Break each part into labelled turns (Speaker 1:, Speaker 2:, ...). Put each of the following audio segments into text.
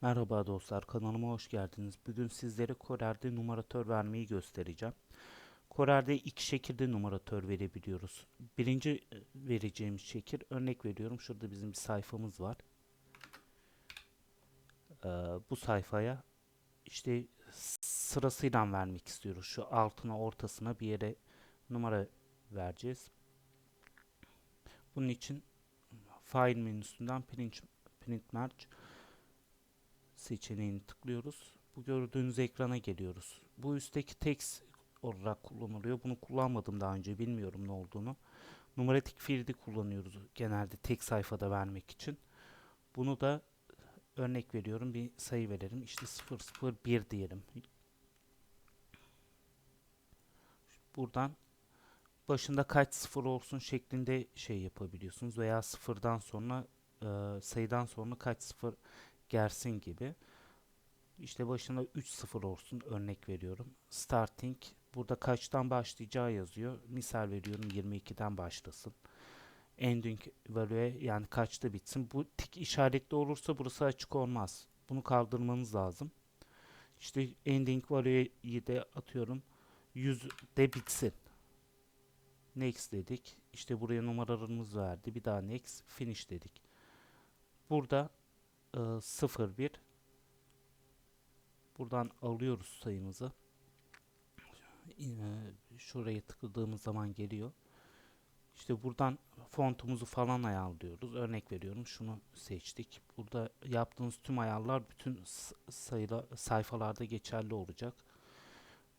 Speaker 1: Merhaba dostlar, kanalıma hoş geldiniz. Bugün sizlere Corel'de numaratör vermeyi göstereceğim. Corel'de iki şekilde numaratör verebiliyoruz. Birinci e, vereceğimiz şekil, örnek veriyorum. Şurada bizim bir sayfamız var. Ee, bu sayfaya işte sırasıyla vermek istiyoruz. Şu altına, ortasına bir yere numara vereceğiz. Bunun için File menüsünden Print, print Merge seçeneğini tıklıyoruz. Bu gördüğünüz ekrana geliyoruz. Bu üstteki text olarak kullanılıyor. Bunu kullanmadım daha önce. Bilmiyorum ne olduğunu. Numaratik fiildi kullanıyoruz genelde tek sayfada vermek için. Bunu da örnek veriyorum. Bir sayı verelim. İşte 001 diyelim. Buradan başında kaç sıfır olsun şeklinde şey yapabiliyorsunuz veya sıfırdan sonra e, sayıdan sonra kaç sıfır gelsin gibi. İşte başına 3-0 olsun örnek veriyorum. Starting burada kaçtan başlayacağı yazıyor. Misal veriyorum 22'den başlasın. Ending value yani kaçta bitsin. Bu tik işaretli olursa burası açık olmaz. Bunu kaldırmanız lazım. İşte ending value'yi de atıyorum 100'de bitsin. Next dedik. İşte buraya numaralarımız verdi. Bir daha next finish dedik. Burada e, 01 buradan alıyoruz sayımızı. E, şuraya tıkladığımız zaman geliyor. İşte buradan fontumuzu falan ayarlıyoruz. Örnek veriyorum şunu seçtik. Burada yaptığınız tüm ayarlar bütün sayıla, sayfalarda geçerli olacak.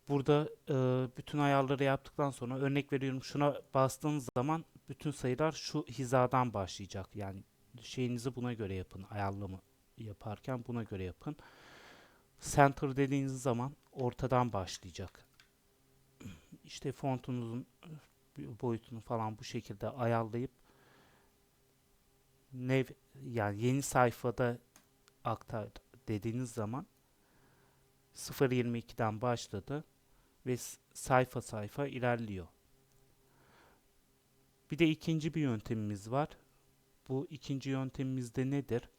Speaker 1: Burada e, bütün ayarları yaptıktan sonra örnek veriyorum şuna bastığınız zaman bütün sayılar şu hizadan başlayacak. Yani şeyinizi buna göre yapın. Ayarlama yaparken buna göre yapın. Center dediğiniz zaman ortadan başlayacak. İşte fontunuzun boyutunu falan bu şekilde ayarlayıp ne yani yeni sayfada aktar dediğiniz zaman 0.22'den başladı ve sayfa sayfa ilerliyor. Bir de ikinci bir yöntemimiz var. Bu ikinci yöntemimiz de nedir?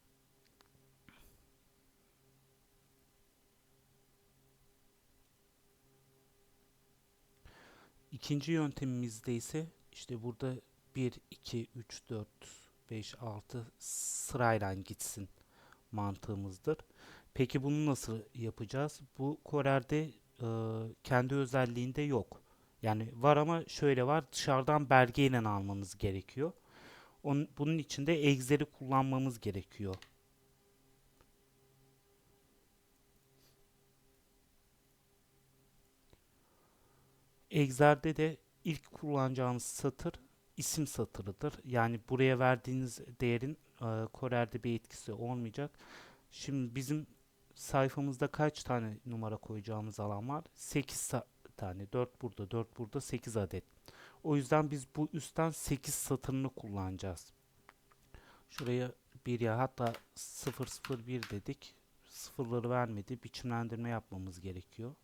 Speaker 1: İkinci yöntemimizde ise işte burada 1, 2, 3, 4, 5, 6 sırayla gitsin mantığımızdır. Peki bunu nasıl yapacağız? Bu Corel'de e, kendi özelliğinde yok. Yani var ama şöyle var dışarıdan belgeyle almanız gerekiyor. Onun, bunun için de egzeri kullanmamız gerekiyor. Exer'de de ilk kullanacağınız satır isim satırıdır. Yani buraya verdiğiniz değerin e, Corel'de bir etkisi olmayacak. Şimdi bizim sayfamızda kaç tane numara koyacağımız alan var? 8 tane. 4 burada, 4 burada, 8 adet. O yüzden biz bu üstten 8 satırını kullanacağız. Şuraya bir ya hatta 001 dedik. Sıfırları vermedi. Biçimlendirme yapmamız gerekiyor.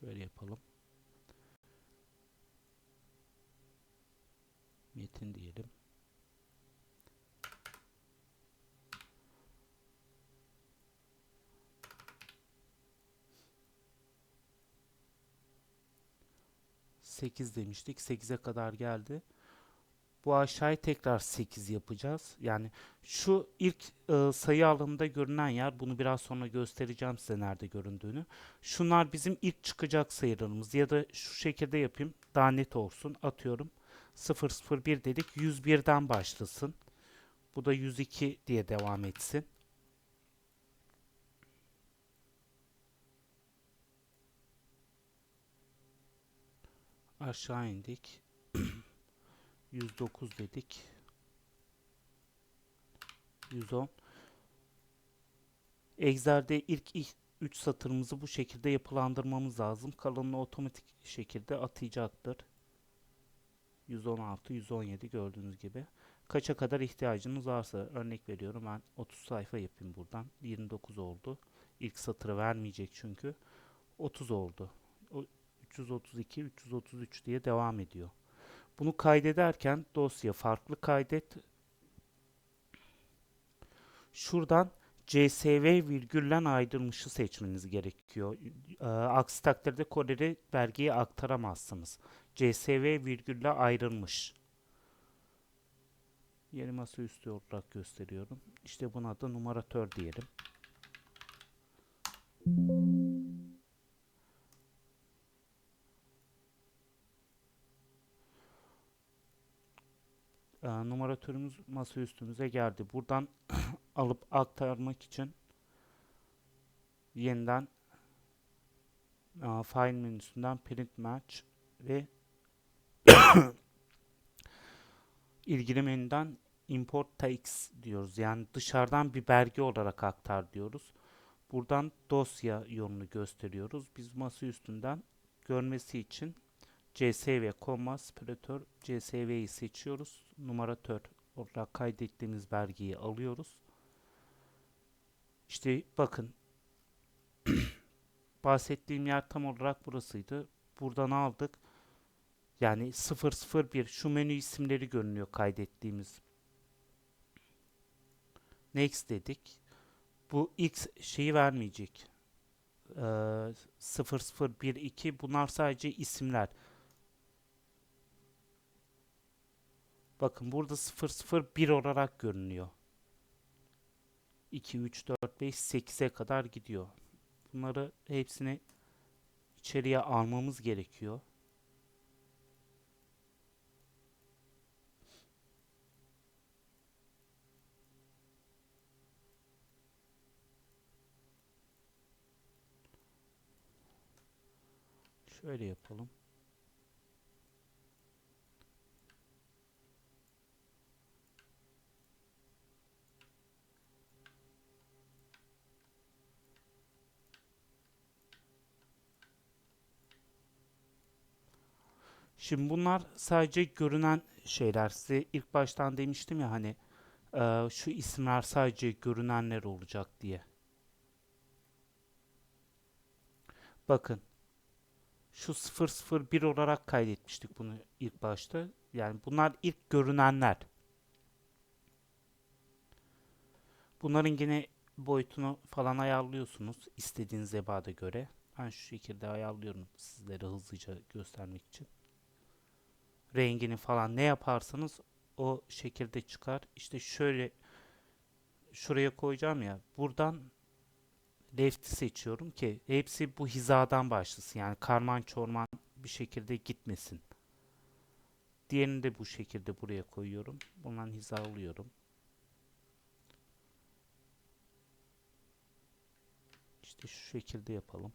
Speaker 1: Şöyle yapalım. Metin diyelim. Sekiz demiştik. Sekize kadar geldi. Bu aşağıya tekrar 8 yapacağız. Yani şu ilk e, sayı alanında görünen yer bunu biraz sonra göstereceğim size nerede göründüğünü. Şunlar bizim ilk çıkacak sayılarımız ya da şu şekilde yapayım daha net olsun. Atıyorum 001 dedik 101'den başlasın. Bu da 102 diye devam etsin. Aşağı indik. 109 dedik. 110. Excel'de ilk 3 satırımızı bu şekilde yapılandırmamız lazım. Kalanını otomatik şekilde atayacaktır. 116, 117 gördüğünüz gibi. Kaça kadar ihtiyacınız varsa örnek veriyorum ben 30 sayfa yapayım buradan. 29 oldu. İlk satırı vermeyecek çünkü. 30 oldu. 332, 333 diye devam ediyor. Bunu kaydederken dosya farklı kaydet. Şuradan CSV virgüllen ayrılmışı seçmeniz gerekiyor. Ee, aksi takdirde koderi belgeyi aktaramazsınız. CSV virgülle ayrılmış. Yeni masaüstü olarak gösteriyorum. İşte buna da numaratör diyelim. Ee, numaratörümüz masaüstümüze geldi. Buradan alıp aktarmak için yeniden e, file menüsünden print match ve ilgili menüden import text diyoruz. Yani dışarıdan bir belge olarak aktar diyoruz. Buradan dosya yolunu gösteriyoruz. Biz masa üstünden görmesi için CSV, comma, sparatör, CSV'yi seçiyoruz. Numaratör olarak kaydettiğimiz belgeyi alıyoruz. İşte bakın bahsettiğim yer tam olarak burasıydı. Buradan aldık. Yani 001 şu menü isimleri görünüyor kaydettiğimiz. Next dedik. Bu X şeyi vermeyecek. Ee, 0012 bunlar sadece isimler. Bakın burada 001 olarak görünüyor. 2, 3, 4, 5, 8'e kadar gidiyor. Bunları hepsini içeriye almamız gerekiyor. Şöyle yapalım. Şimdi bunlar sadece görünen şeyler. Size ilk baştan demiştim ya hani e, şu isimler sadece görünenler olacak diye. Bakın şu 001 olarak kaydetmiştik bunu ilk başta. Yani bunlar ilk görünenler. Bunların yine boyutunu falan ayarlıyorsunuz istediğiniz ebada göre. Ben şu şekilde ayarlıyorum sizlere hızlıca göstermek için. Rengini falan ne yaparsanız o şekilde çıkar. İşte şöyle şuraya koyacağım ya. Buradan left'i seçiyorum ki hepsi bu hizadan başlasın. Yani karman çorman bir şekilde gitmesin. Diğerini de bu şekilde buraya koyuyorum. Bundan hizalıyorum. İşte şu şekilde yapalım.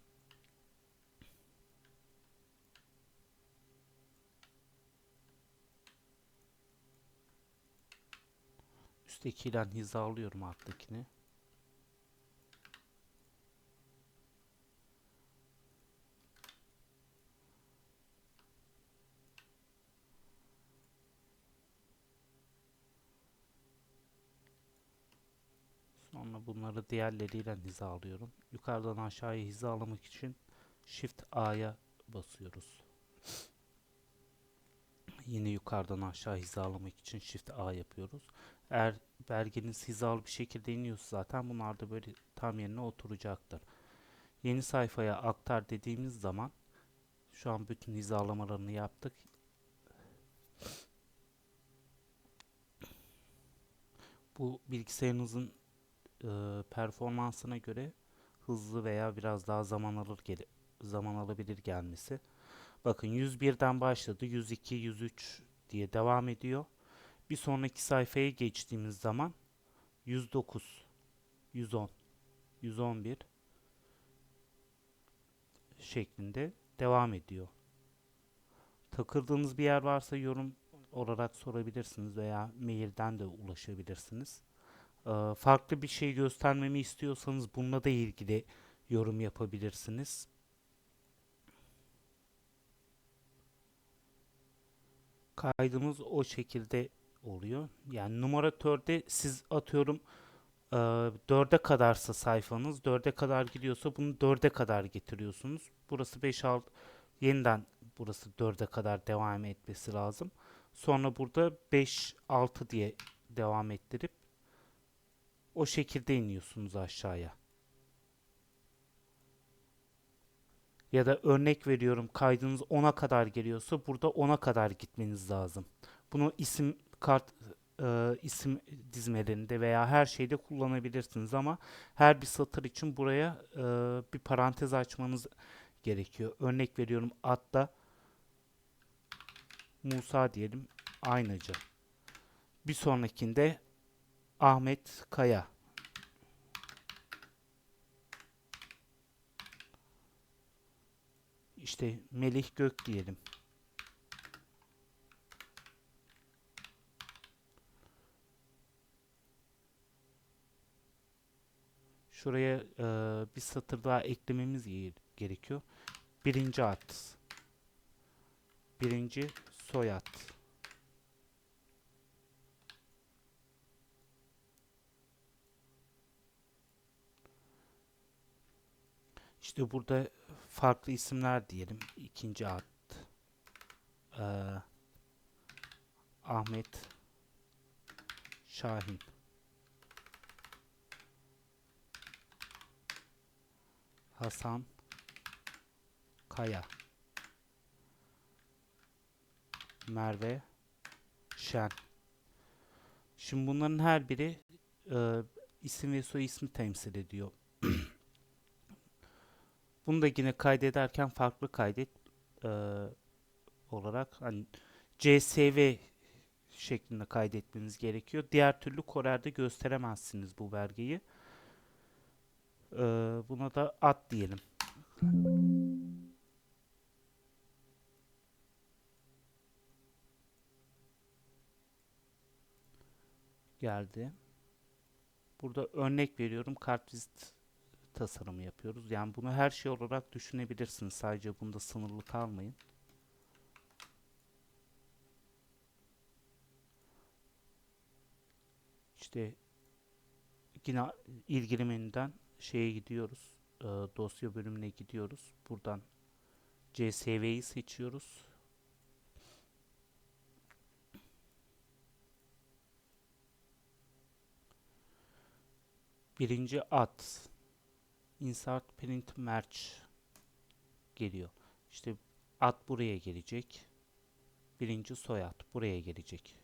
Speaker 1: Üsttekiyle hizalıyorum alttakini. Sonra bunları diğerleriyle hizalıyorum. Yukarıdan aşağıya hizalamak için Shift A'ya basıyoruz. Yine yukarıdan aşağı hizalamak için Shift A yapıyoruz. Eğer belgeniz hizalı bir şekilde iniyorsa zaten bunlar da böyle tam yerine oturacaktır. Yeni sayfaya aktar dediğimiz zaman şu an bütün hizalamalarını yaptık. Bu bilgisayarınızın e, performansına göre hızlı veya biraz daha zaman alır gel zaman alabilir gelmesi. Bakın 101'den başladı. 102, 103 diye devam ediyor. Bir sonraki sayfaya geçtiğimiz zaman 109, 110, 111 şeklinde devam ediyor. Takıldığınız bir yer varsa yorum olarak sorabilirsiniz veya mailden de ulaşabilirsiniz. Ee, farklı bir şey göstermemi istiyorsanız bununla da ilgili yorum yapabilirsiniz. Kaydımız o şekilde oluyor. Yani numaratörde siz atıyorum e, 4'e kadarsa sayfanız 4'e kadar gidiyorsa bunu 4'e kadar getiriyorsunuz. Burası 5 6 yeniden burası 4'e kadar devam etmesi lazım. Sonra burada 5 6 diye devam ettirip O şekilde iniyorsunuz aşağıya. Ya da örnek veriyorum kaydınız 10'a kadar geliyorsa burada 10'a kadar gitmeniz lazım. Bunu isim kart e, isim dizmelerinde veya her şeyde kullanabilirsiniz ama her bir satır için buraya e, bir parantez açmanız gerekiyor. Örnek veriyorum adda Musa diyelim aynacı. Bir sonrakinde Ahmet Kaya. İşte Melih Gök diyelim. Şuraya e, bir satır daha eklememiz ge- gerekiyor. Birinci ad. Birinci soyad. İşte burada farklı isimler diyelim. İkinci ad. e, Ahmet Şahin. Hasan Kaya. Merve Şen. Şimdi bunların her biri e, isim ve soy ismi temsil ediyor. Bunu da yine kaydederken farklı kaydet e, olarak hani CSV şeklinde kaydetmeniz gerekiyor. Diğer türlü Corel'de gösteremezsiniz bu belgeyi. E, buna da ad diyelim. Geldi. Burada örnek veriyorum kartvizit tasarımı yapıyoruz. Yani bunu her şey olarak düşünebilirsiniz. Sadece bunda sınırlı kalmayın. İşte yine ilgili menüden şeye gidiyoruz. e, dosya bölümüne gidiyoruz. Buradan CSV'yi seçiyoruz. Birinci ad insert print merge geliyor. İşte ad buraya gelecek. Birinci soyad buraya gelecek.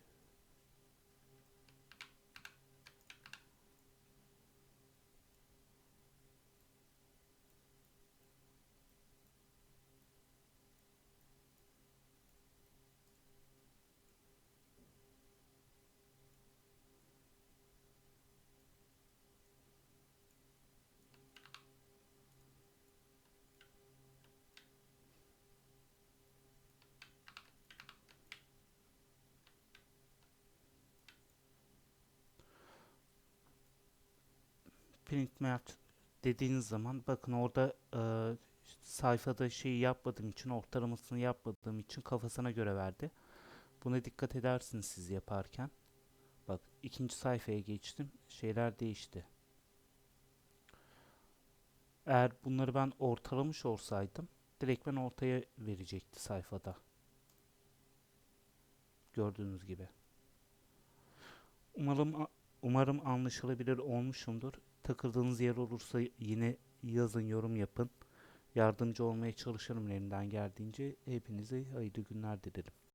Speaker 1: Print merge dediğiniz zaman bakın orada e, sayfada şeyi yapmadığım için ortalamasını yapmadığım için kafasına göre verdi. Buna dikkat edersiniz siz yaparken. Bak ikinci sayfaya geçtim. Şeyler değişti. Eğer bunları ben ortalamış olsaydım direkt ben ortaya verecekti sayfada. Gördüğünüz gibi. Umarım umarım anlaşılabilir olmuşumdur. Takıldığınız yer olursa yine yazın, yorum yapın. Yardımcı olmaya çalışırım elimden geldiğince. Hepinize hayırlı günler dilerim.